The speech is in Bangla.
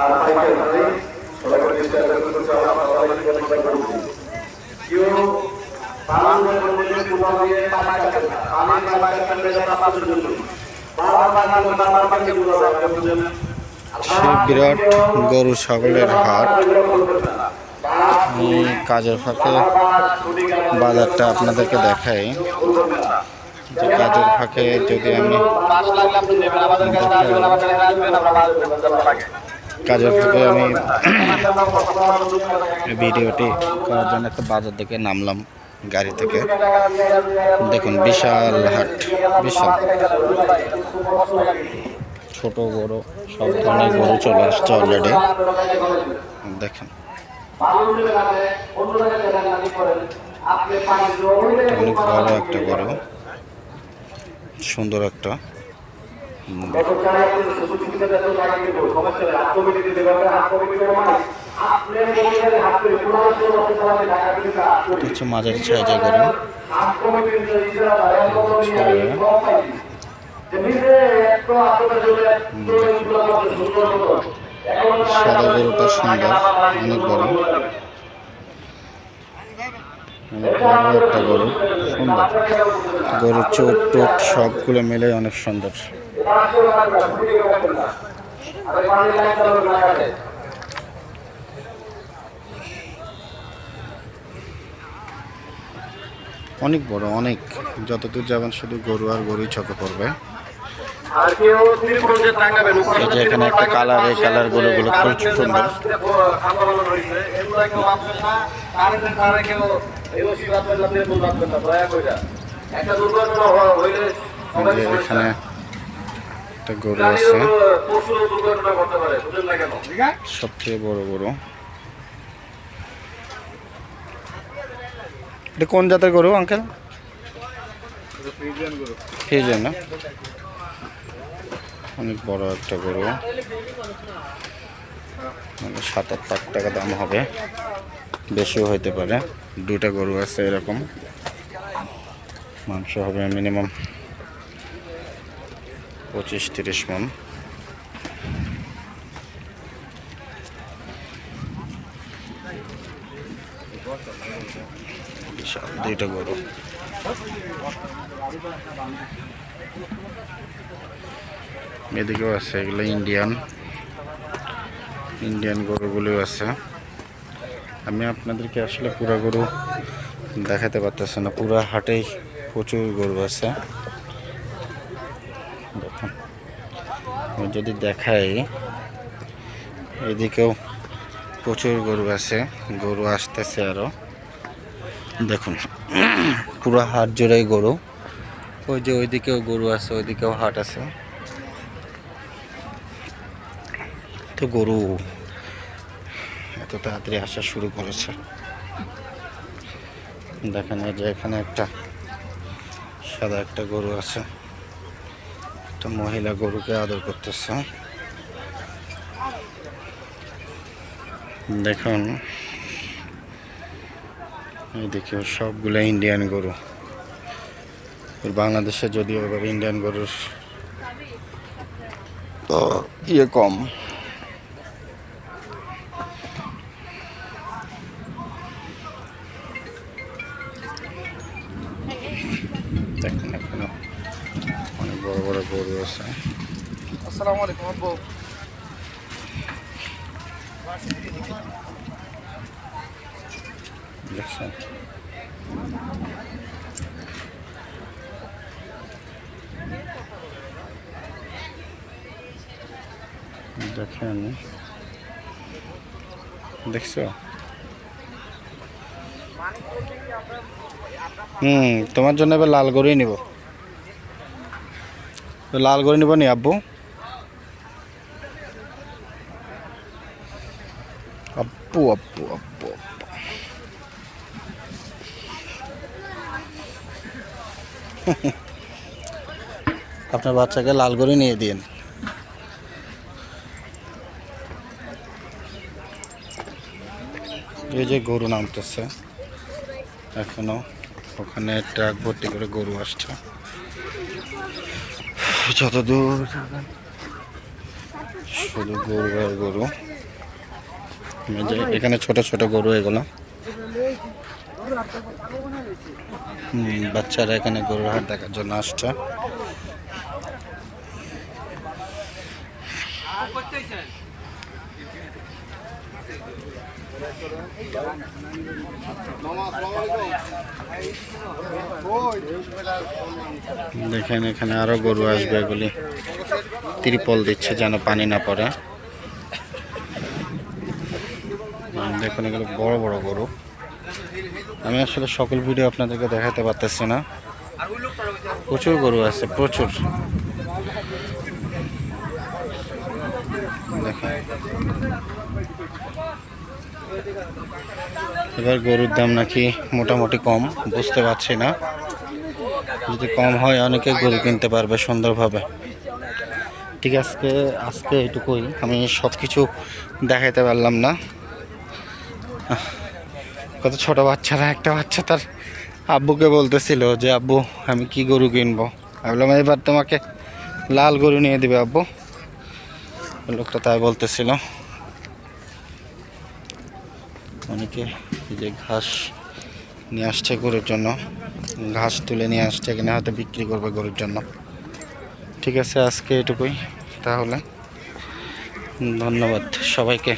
আর চেষ্টা করতে আমরা করছি। কেউ কুমার দিয়ে যারা জন্যগুলো রাখতে বিরাট গরু ছাগলের হাট। আমি কাজের ফাঁকে বাজারটা আপনাদেরকে দেখাই। যে কাজের ফাঁকে যদি আমি কাজের ফাঁকে আমি ভিডিওটি করার জন্য একটা বাজার থেকে নামলাম গাড়ি থেকে। দেখুন, বিশাল হাট, বিশাল। ছোট, বড়, সব ধরনের গরু চলে আসছে অলরেডি দেখেন। বড় একটা গরু। সুন্দর একটা হচ্ছে মাঝারি সাইজের গরু সাদা গরুটা সুন্দর অনেক বড়। বড় একটা গরু, সুন্দর। গরুর চোট টোট সবগুলো মিলে অনেক সুন্দর। অনেক বড়, অনেক। যতদূর যাবেন শুধু গরু আর গরুই চোখে পড়বে এই এখানে একটা কালার এই কালার গরুগুলো খুব সুন্দর। হইলে এখানে একটা গরু আছে। সবচেয়ে বড় গরু। এটা কোন জাতের গরু আঙ্কেল ফ্রিজিয়ান না? অনেক বড় একটা গরু। মানে সাত আট লাখ টাকা দাম হবে। বেশিও হইতে পারে। দুইটা গরু আছে এরকম। মাংস হবে মিনিমাম পঁচিশ, তিরিশ মন। দুইটা গরু। এদিকেও আছে, এগুলো ইন্ডিয়ান ইন্ডিয়ান গরুগুলোও আছে। আমি আপনাদেরকে আসলে পুরা গরু দেখাতে পারতেছি না। পুরা হাটেই প্রচুর গরু আছে। দেখুন, আমি যদি দেখাই, এদিকেও প্রচুর গরু আছে, গরু আসতেছে আরও দেখুন, পুরো হাট জোড়াই গরু। ওই যে ওইদিকেও গরু আছে, ওইদিকেও হাট আছে। তো গরু তাড়াতাড়ি আসা শুরু করেছে। দেখেন এই যে এখানে একটা সাদা একটা গরু আছে। একটা মহিলা গরুকে আদর করতেছে। দেখুন এইদিকে সবগুলো ইন্ডিয়ান গরু। বাংলাদেশে যদিও এবার ইন্ডিয়ান গরুর তো ইয়ে কম। আসসালামু আলাইকুম আব্বু। দেখছেন দেখেন। দেখছ? হুম তোমার জন্য এবার লাল গরুই নিব। তো লাল গরু নিব নি, আব্বু। আব্বু আব্বু আব্বু আব্বু। আপনার বাচ্চাকে লাল করে নিয়ে দিন। এই যে গরু নামতেছে, এখনও ওখানে ট্রাক ভর্তি করে গরু আসছে। যত দূর শুধু গরু আর গরু। এখানে ছোট ছোট গরু এগুলো। বাচ্চারা এখানে গরুর হাট দেখার জন্য আসছে। দেখেন, এখানে আরও গরু আসবে এগুলি। ত্রিপল দিচ্ছে যেন পানি না পড়ে। দেখুন, এগুলো বড় বড় গরু। আমি আসলে সকল ভিডিও আপনাদেরকে দেখাতে পারতেছি না। প্রচুর গরু আছে, প্রচুর। দেখুন। এবার গরুর দাম নাকি মোটামুটি কম, বুঝতে পারছি না। যদি কম হয়, অনেকে গরু কিনতে পারবে সুন্দরভাবে। ঠিক আজকে আজকে এটুকুই। আমি সব কিছু দেখাইতে পারলাম না। কত ছোট বাচ্চারা, একটা বাচ্চা তার আব্বুকে বলতেছিল যে, আব্বু, আমি কি গরু কিনবো? আমি বললাম এবার তোমাকে লাল গরু নিয়ে দিবে আব্বু। লোকটা তাই বলতেছিল। অনেকে এই যে ঘাস নিয়ে আসছে গরুর জন্য, ঘাস তুলে নিয়ে আসছে এখানে হয়তো বিক্রি করবে গরুর জন্য। ঠিক আছে, আজকে এটুকুই। তাহলে ধন্যবাদ সবাইকে।